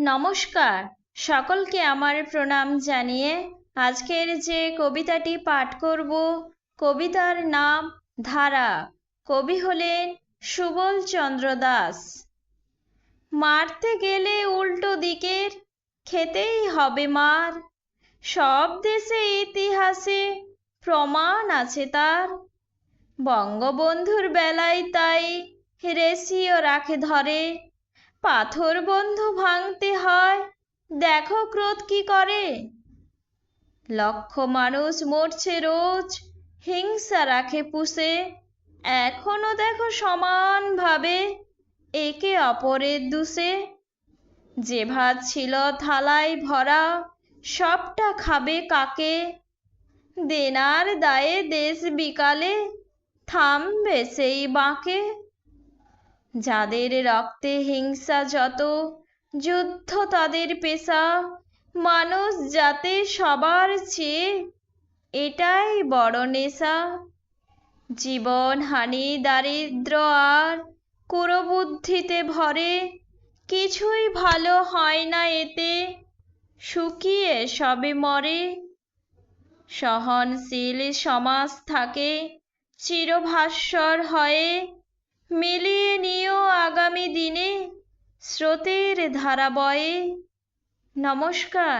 নমস্কার। সকলকে আমার প্রণাম জানিয়ে আজকের যে কবিতাটি পাঠ করব, কবিতার নাম ধারা। কবি হলেন সুবল চন্দ্র দাস। মারতে গেলে উল্টো দিকের খেতেই হবে মার। সব দেশে ইতিহাসে প্রমাণ আছে তার। বঙ্গবন্ধুর বেলায় তাই রেশিও রাখে ধরে। পাথর বন্ধু ভাঙতে হয়। দেখো ক্রোধ কি করে? লক্ষ মানুষ মরছে রোজ, হিংসা রাখে পুষে। এখনও দেখো সমানভাবে একে অপরের দুষে। যে ভাত ছিল থালায় ভরা, সবটা খাবে কাকে? দেনার দায়ে দেশ বিকালে, থামবে সেই বাঁকে। যাদের রক্তে হিংসা যত, যুদ্ধ তাদের পেশা। মানুষ যাতে সবার চেয়ে, এটাই বড় নেশা। জীবন হানি, দারিদ্র আর কুরবুদ্ধিতে ভরে, কিছুই ভালো হয় না এতে। শুকিয়ে সবে মরে। সহনশীল সমাজ থাকে চিরভাস্বর হয়ে মিলিয়ে নিও আগামী দিনে স্রোতের ধারা বয়ে নমস্কার।